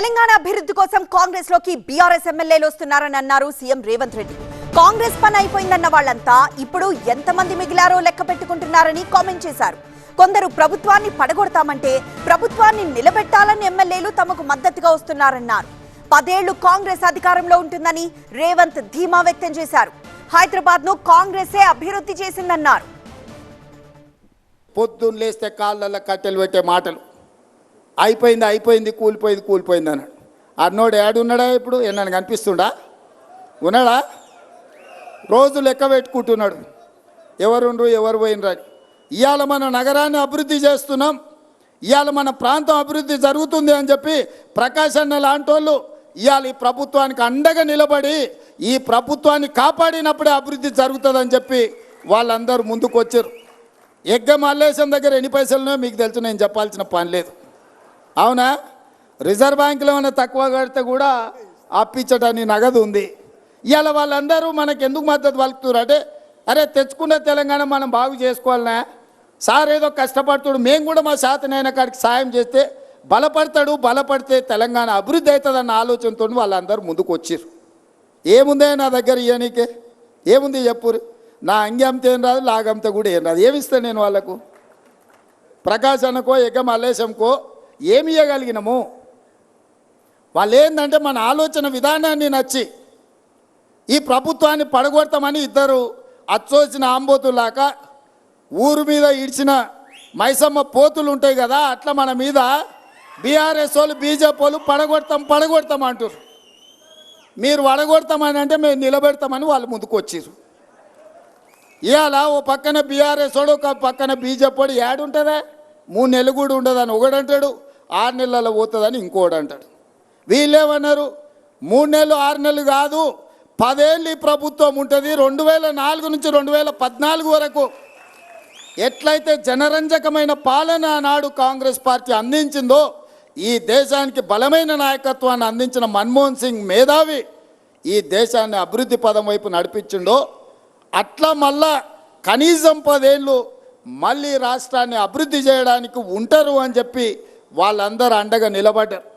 తెలంగాణ అభివృద్ధి కోసం కాంగ్రెస్లోకి బీఆర్ఎస్ ఎమ్మెల్యేలు వస్తున్నారని అన్నారు సీఎం రేవంత్ రెడ్డి. కాంగ్రెస్ పని అయిపోయిందన్న వాళ్ళంతా ఇప్పుడు ఎంతమంది మిగిలారో లెక్క పెట్టుకుంటున్నారని కామెంట్ చేశారు. కొందరు ప్రభుత్వాన్ని పడగొడతామంటే ప్రభుత్వాన్ని నిలబెట్టాలని ఎమ్మెల్యేలు తమకు మద్దతుగా వస్తున్నారన్నారు. పదేళ్ళు కాంగ్రెస్ అధికారంలో ఉంటుందని రేవంత్ ధీమా వ్యక్తం చేశారు. హైదరాబాద్ను కాంగ్రెసే అభివృద్ధి చేసిందన్నారు. పొద్దున్న లేస్తే కాళ్ళల్లో కట్టెలు పెట్టే మాటలు. అయిపోయింది అయిపోయింది కూలిపోయింది కూలిపోయింది అన్నాడు. అన్నోడు ఏడున్నాడా ఇప్పుడు? ఏమన్నా కనిపిస్తుండా? ఉన్నాడా? రోజు లెక్క పెట్టుకుంటున్నాడు. ఎవరుండ్రు ఎవరు పోయినరు ఇవాళ మన నగరాన్ని అభివృద్ధి చేస్తున్నాం. ఇవాళ మన ప్రాంతం అభివృద్ధి జరుగుతుంది అని చెప్పి ప్రకాశ్ అన్న లాంటి వాళ్ళు ఇవాళ ఈ ప్రభుత్వానికి అండగా నిలబడి ఈ ప్రభుత్వాన్ని కాపాడినప్పుడే అభివృద్ధి జరుగుతుందని చెప్పి వాళ్ళందరూ ముందుకు వచ్చారు ఎగ్గ మల్లేశం దగ్గర ఎన్ని పైసలునో మీకు తెలుసు నేను చెప్పాల్సిన పని లేదు. అవునా? రిజర్వ్ బ్యాంకులో ఏమైనా తక్కువ కడితే కూడా అప్పించటాన్ని నగదు ఉంది. ఇవాళ వాళ్ళందరూ మనకు ఎందుకు మద్దతు పలుకుతున్నారు అంటే అరే తెచ్చుకున్న తెలంగాణ మనం బాగు చేసుకోవాలనా? సార్ ఏదో కష్టపడుతుడు మేము కూడా మా శాతనైనా కాడికి సాయం చేస్తే బలపడతాడు బలపడితే తెలంగాణ అభివృద్ధి అవుతుందన్న ఆలోచనతో వాళ్ళందరూ ముందుకు వచ్చారు ఏముందే నా దగ్గర ఇయ్యనీకే? ఏముంది చెప్పురు? నా అంగి అమ్మితే ఏం రాదు లాగమ్మితే కూడా ఏం రాదు. ఏమిస్తాను నేను వాళ్ళకు? ప్రకాశ్ అనకో ఎగ్గ మల్లేశంకో ఏమి ఇవ్వగలిగినము వాళ్ళు ఏంటంటే మన ఆలోచన విధానాన్ని నచ్చి ఈ ప్రభుత్వాన్ని పడగొడతామని ఇద్దరు అచ్చోసిన ఆంబోతులాక ఊరు మీద ఇడిచిన మైసమ్మ పోతులు ఉంటాయి కదా అట్లా మన మీద బీఆర్ఎస్ వాళ్ళు బీజేపీ వాళ్ళు పడగొడతాం పడగొడతాం అంటారు మీరు పడగొడతామని అంటే మేము నిలబెడతామని వాళ్ళు ముందుకు వచ్చారు ఇవాళ ఓ పక్కన బీఆర్ఎస్ వాడు ఒక పక్కన బీజేపీ వాడు ఏడుంటుందా? మూడు నెలలు కూడా ఉండదని ఒకడంటాడు. ఆరు నెలల్లో పోతుందని ఇంకోడు అంటాడు. వీళ్ళేమన్నారు? మూడు నెలలు ఆరు నెలలు కాదు పదేళ్ళు ఈ ప్రభుత్వం ఉంటుంది రెండు వేల నాలుగు నుంచి రెండు వేల పద్నాలుగు వరకు. ఎట్లయితే జనరంజకమైన పాలన నాడు కాంగ్రెస్ పార్టీ అందించిందో ఈ దేశానికి బలమైన నాయకత్వాన్ని అందించిన మన్మోహన్ సింగ్ మేధావి ఈ దేశాన్ని అభివృద్ధి పదం వైపు నడిపించిండో అట్లా మళ్ళా కనీసం పదేళ్ళు మళ్ళీ రాష్ట్రాన్ని అభివృద్ధి చేయడానికి ఉంటారు అని చెప్పి వాళ్ళందరూ అండగా నిలబడ్డారు.